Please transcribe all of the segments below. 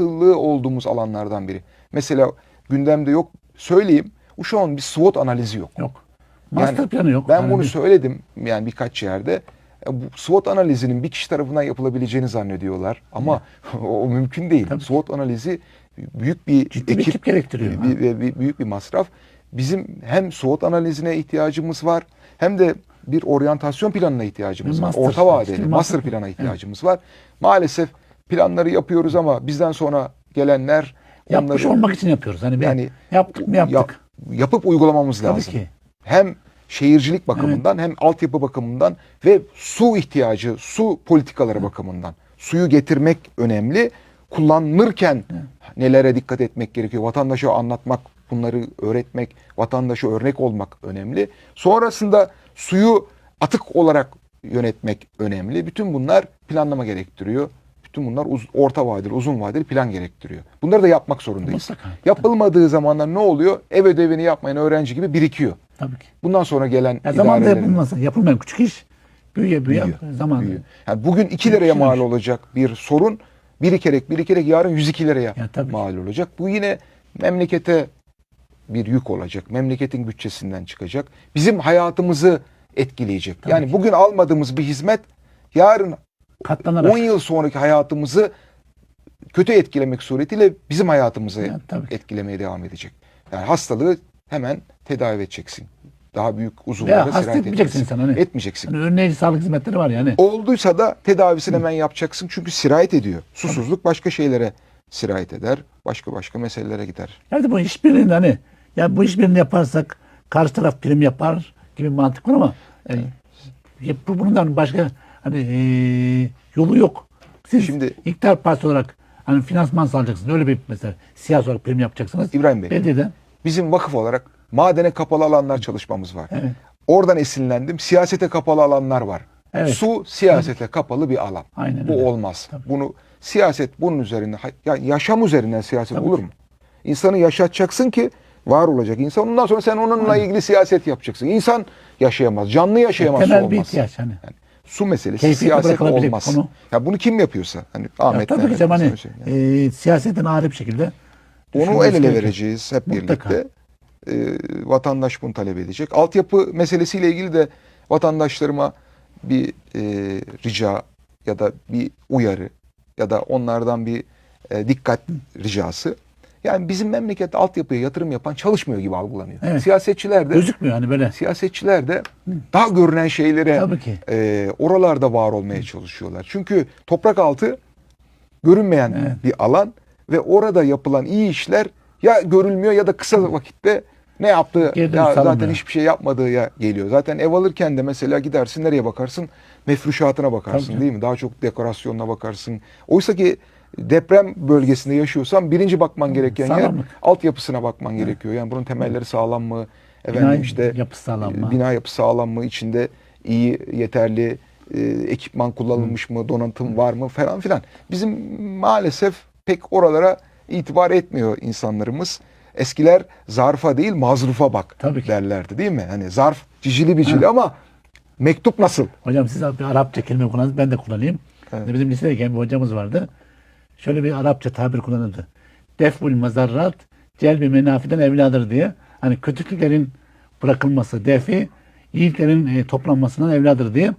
sıkıntılı olduğumuz alanlardan biri. Mesela gündemde yok söyleyeyim. An bir SWOT analizi yok. Yok. Master Yani planı yok. Ben Yani bunu bir- söyledim yani birkaç yerde. E, Bu SWOT analizinin bir kişi tarafından yapılabileceğini zannediyorlar. Ama o mümkün değil. Tabii. SWOT analizi büyük bir Ciddi bir ekip gerektiriyor. bir- bir- bir- büyük bir masraf. Bizim hem SWOT analizine ihtiyacımız var hem de bir oryantasyon planına ihtiyacımız Bir var. master, Orta vadeli master, master- plana ihtiyacımız var. Maalesef planları yapıyoruz ama bizden sonra gelenler Yapmış olmak için yapıyoruz. Hani bir Yani yaptık mı yaptık. yap- yapıp uygulamamız Tabii lazım. ki. Hem şehircilik bakımından hem altyapı bakımından ve su ihtiyacı, su politikaları bakımından. Suyu getirmek önemli. Kullanılırken nelere dikkat etmek gerekiyor? Vatandaşa anlatmak, bunları öğretmek, vatandaşa örnek olmak önemli. Sonrasında suyu atık olarak yönetmek önemli. Bütün bunlar planlama gerektiriyor. Bütün bunlar uz- orta vadeli, uzun vadeli plan gerektiriyor. Bunları da yapmak zorundayız. Mutlaka. Yapılmadığı zamanlar ne oluyor? Ev ödevini yapmayan öğrenci gibi birikiyor. Tabii ki. Bundan sonra gelen Ya zamanında idarelerin- yapılması, yapılmayan küçük iş büyüye büyüye Büyüyor, zaman. büyüyor. Yani bugün 2 liraya mal olacak bir sorun birikerek birikerek yarın 102 liraya Ya tabii mal olacak. Bu yine memlekete bir yük olacak. Memleketin bütçesinden çıkacak. Bizim hayatımızı etkileyecek. Tabii yani ki. bugün almadığımız bir hizmet yarın Katlanarak. 10 yıl sonraki hayatımızı kötü etkilemek suretiyle bizim hayatımızı Ya, tabii ki. etkilemeye devam edecek. Yani hastalığı hemen tedavi edeceksin. Daha büyük uzuvlara sirayet etmeyeceksin edeceksin. sen hani. Etmeyeceksin. Hani önleyici sağlık hizmetleri var yani. Olduysa da tedavisini hemen yapacaksın çünkü sirayet ediyor. Susuzluk başka şeylere sirayet eder. Başka başka meselelere gider. Yani bu işbirliğinde hani ya bu işbirliğini yaparsak karşı taraf prim yapar gibi mantık var ama e, ya bu bundan başka hani e, yolu yok. Siz Şimdi- iktidar partisi olarak hani finansman sağlayacaksınız. Öyle bir mesela siyasi olarak prim yapacaksınız. İbrahim Bey. Belediyeden Bizim vakıf olarak madene kapalı alanlar çalışmamız var. Evet. Oradan esinlendim. Siyasete kapalı alanlar var. Evet. Su siyasete kapalı bir alan. Aynen Bu öyle. olmaz. Bunu siyaset bunun üzerine ya yaşam üzerinden siyaset Tabii olur mu? İnsanı yaşatacaksın ki var olacak insan. Ondan sonra sen onunla ilgili siyaset yapacaksın. İnsan yaşayamaz. Canlı yaşayamaz. temel bir ihtiyaç hani. Yani su meselesi Keyfiyetle siyaset olmaz. konu. Ya bunu kim yapıyorsa hani Ya Ahmet tabii ki hani yani. e, siyasetin ağır bir şekilde Onu el ele gerekiyor. vereceğiz hep Mutlaka. birlikte. Ee, vatandaş bunu talep edecek. Altyapı meselesiyle ilgili de vatandaşlarıma bir e, rica ya da bir uyarı ya da onlardan bir e, dikkat ricası. Yani bizim memlekette altyapıya yatırım yapan çalışmıyor gibi algılanıyor. Evet. Siyasetçiler de Gözükmüyor hani böyle. siyasetçiler de daha görünen şeylere e, oralarda var olmaya çalışıyorlar. Çünkü toprak altı görünmeyen Evet. bir alan ve orada yapılan iyi işler ya görülmüyor ya da kısa vakitte ne yaptığı ya zaten hiçbir şey yapmadığı ya geliyor. Zaten ev alırken de mesela gidersin nereye bakarsın? Mefruşatına bakarsın Tabii. değil mi? Daha çok dekorasyonuna bakarsın. Oysa ki deprem bölgesinde yaşıyorsan birinci bakman gereken yer Sağlamlık. altyapısına bakman gerekiyor. Yani bunun temelleri sağlam mı? Efendim Bina işte yapısı sağlam mı? Bina yapısı sağlam mı? İçinde iyi, yeterli e, ekipman kullanılmış mı? Donatım var mı? Falan filan. Bizim maalesef pek oralara itibar etmiyor insanlarımız. Eskiler zarfa değil mazrufa bak Tabii ki. derlerdi değil mi? Hani zarf cicili bicili ama mektup nasıl? Hocam siz bir Arapça kelime kullandınız ben de kullanayım. Evet. Bizim lisedeyken bir hocamız vardı. Şöyle bir Arapça tabir kullanırdı. Deful mazarrat celbi menafiden evladır diye. Hani kötülüklerin bırakılması, defi iyiliklerin e, toplanmasından evladır diye.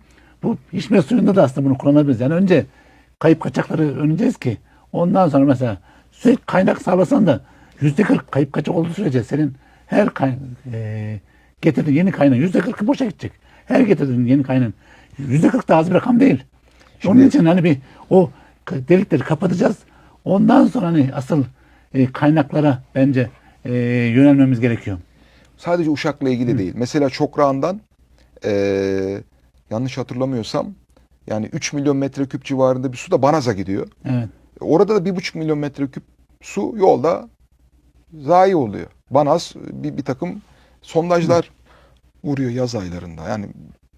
Bu içme suyunda da aslında bunu kullanabiliriz. Yani önce kayıp kaçakları önleyeceğiz ki ondan sonra mesela sürekli kaynak sağlasan da yüzde kırk kayıp kaçak olduğu sürece senin her kay, e, getirdiğin yeni kaynağın yüzde kırkı boşa gidecek. Her getirdiğin yeni kaynağın yüzde kırk da az bir rakam değil. Onun Şimdi- için hani bir o delikleri kapatacağız. Ondan sonra hani asıl e, kaynaklara bence e, yönelmemiz gerekiyor. Sadece Uşak'la ilgili değil. Mesela Çokrağan'dan e, yanlış hatırlamıyorsam yani 3 milyon metreküp civarında bir su da Banaz'a gidiyor. Evet. Orada da bir buçuk milyon metreküp su yolda zayi oluyor. Banaz bir, bir takım sondajlar vuruyor yaz aylarında. Yani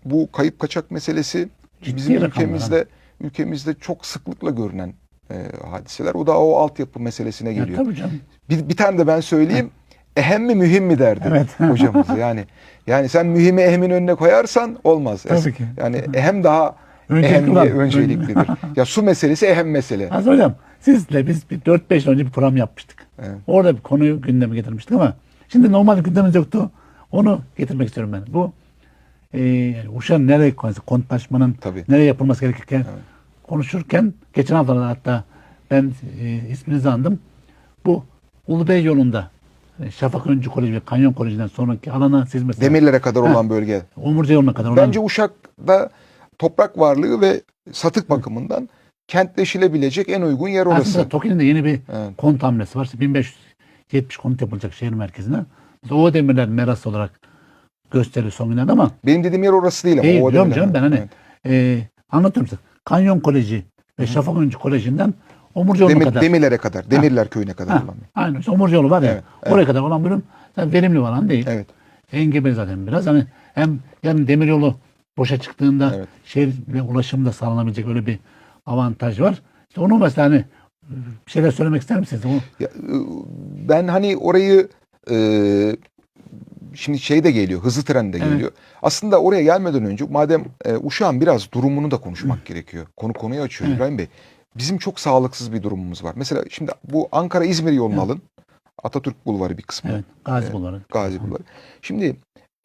bu kayıp kaçak meselesi Ciddi bizim ülkemizde ülkemizde çok sıklıkla görünen e, hadiseler. O da o altyapı meselesine Ya, geliyor. tabii canım. Bir, bir tane de ben söyleyeyim. Ehem mi mühim mi derdi Evet. hocamız. Yani yani sen mühimi ehemin önüne koyarsan olmaz. Tabii ki. Yani ehem daha Öncelikli olan. önceliklidir. ya su meselesi ehem mesele. Az hocam Sizle biz bir 4-5 yıl önce bir program yapmıştık. Evet. Orada bir konuyu gündeme getirmiştik ama şimdi normal gündemimiz yoktu. Onu getirmek istiyorum ben. Bu e, yani Uşak'ın nereye kontlaşmanın Tabii. nereye yapılması gerekirken konuşurken geçen hafta hatta ben e, isminizi andım. Bu Ulubey yolunda e, Şafak Öncü Koleji ve Kanyon Koleji'nden sonraki alana siz mesela Demirlere kadar Ha. olan bölge. Omurca yoluna kadar olan Bence Uşak'ta toprak varlığı ve satık bakımından kentleşilebilecek en uygun yer orası. aslında TOKİ'nin de yeni bir Evet. konut hamlesi var. İşte 1570 konut yapılacak şehir merkezine. O demirler meras olarak gösteriliyor son günlerde ama Benim dediğim yer orası değil ama. değil o demirler. canım ben hani Evet. e, anlatıyorum size. Kanyon Koleji ve Şafak Öncü Koleji'nden Omurca yoluna Demir- kadar. Demirlere kadar, Demirler köyüne kadar Ha, olan. aynen. İşte Omurca yolu var ya. Evet, Oraya kadar olan bölüm zaten verimli bir alan değil. Evet. Engebe zaten biraz. Hani hem yarın demiryolu boşa çıktığında Evet. şehir ve ulaşım da sağlanabilecek öyle bir avantaj var. İşte onu mesela hani bir şeyler söylemek ister misiniz? Ya, ıı, ben hani orayı ıı, şimdi şey de geliyor, hızlı tren de Evet. geliyor. Aslında oraya gelmeden önce madem e, Uşak'ın biraz durumunu da konuşmak gerekiyor. Konu konuyu açıyor Evet. İbrahim Bey. Bizim çok sağlıksız bir durumumuz var. Mesela şimdi bu Ankara-İzmir yolunu Evet. alın. Atatürk Bulvarı bir kısmı. evet. Gazi Evet. Bulvarı. Gazi Bulvarı. Şimdi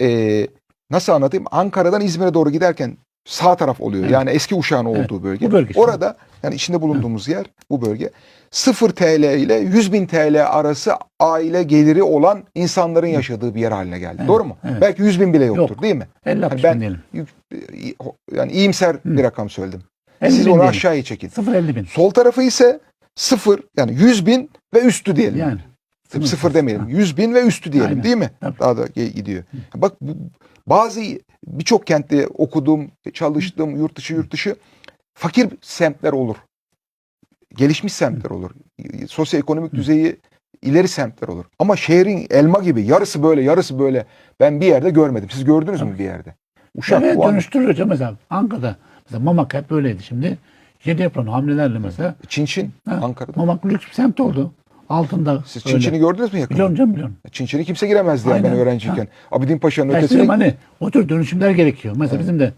e, nasıl anlatayım? Ankara'dan İzmir'e doğru giderken sağ taraf oluyor. Evet. Yani eski Uşak'ın Evet. olduğu bölge. Bu bölge. Orada yani içinde bulunduğumuz yer bu bölge. 0 TL ile 100 bin TL arası aile geliri olan insanların yaşadığı bir yer haline geldi. Evet, Doğru mu? evet. Belki 100 bin bile yoktur Yok. değil mi? 50 Yani ben, diyelim. yani iyimser bir rakam söyledim. 50 Siz onu aşağıya çekin. 0-50 bin. Sol tarafı ise 0 yani 100 bin ve üstü diyelim. Yani. Sıfır, sıfır demeyelim. 100 bin ve üstü diyelim Aynen. değil mi? Tabii. Daha da gidiyor. Bak bu, bazı birçok kentte okudum, çalıştım, yurt dışı yurt dışı fakir semtler olur. Gelişmiş semtler olur. Sosyoekonomik düzeyi ileri semtler olur. Ama şehrin elma gibi yarısı böyle yarısı böyle ben bir yerde görmedim. Siz gördünüz mü bir yerde? Uşak Evet, dönüştürüyor hocam mesela. Ankara'da mesela Mamak hep böyleydi. Şimdi yeni yapılan hamlelerle mesela Çinçin Ha, Ankara'da. Mamak lüks bir semt oldu. Altında Siz öyle. Çinçin'i gördünüz mü yakında? Biliyorum canım biliyorum. Çinçin'i kimse giremezdi yani ben öğrenciyken. Abidin Paşa'nın ötesine hani o tür dönüşümler gerekiyor. Mesela bizim de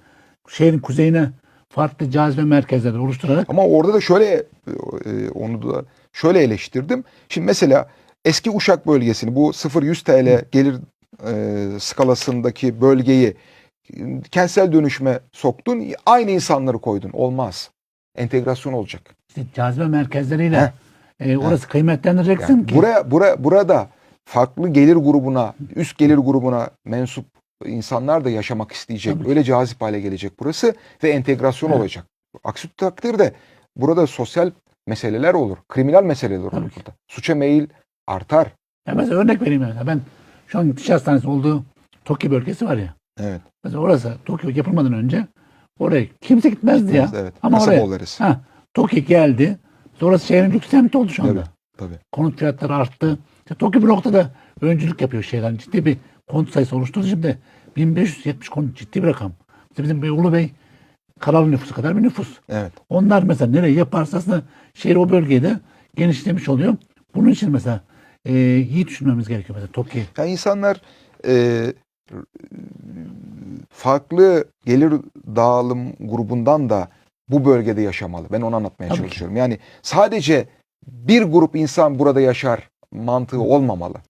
şehrin kuzeyine farklı cazibe merkezleri oluşturarak Ama orada da şöyle e, onu da şöyle eleştirdim. Şimdi mesela eski Uşak bölgesini bu 0-100 TL gelir e, skalasındaki bölgeyi kentsel dönüşüme soktun. Aynı insanları koydun. Olmaz. Entegrasyon olacak. işte cazibe merkezleriyle Heh. e, orası kıymetlendireceksin Yani ki. buraya bura, burada farklı gelir grubuna, üst gelir grubuna mensup insanlar da yaşamak isteyecek. Tabii. Öyle cazip hale gelecek burası ve entegrasyon Evet. olacak. Aksi takdirde burada sosyal meseleler olur. Kriminal meseleler olur Tabii burada. Suça meyil artar. Ya mesela örnek vereyim mesela ben şu an diş hastanesi olduğu Toki bölgesi var ya. Evet. Mesela orası Tokyo yapılmadan önce oraya kimse gitmezdi ya. Evet. Ama Kasaba oraya oluruz. ha, Toki geldi. Orası şehrin lüks semti oldu şu anda. Tabii. Tabii. Konut fiyatları arttı. İşte Toki bu noktada öncülük yapıyor şeyler. Ciddi bir konut sayısı oluşturdu. Şimdi 1570 konut ciddi bir rakam. İşte bizim Ulu Bey Karalı nüfusu kadar bir nüfus. Evet. Onlar mesela nereye yaparsa aslında şehir o bölgede genişlemiş oluyor. Bunun için mesela e, iyi düşünmemiz gerekiyor mesela Toki. Yani insanlar e, farklı gelir dağılım grubundan da bu bölgede yaşamalı. Ben onu anlatmaya Tabii ki. çalışıyorum. Yani sadece bir grup insan burada yaşar mantığı olmamalı.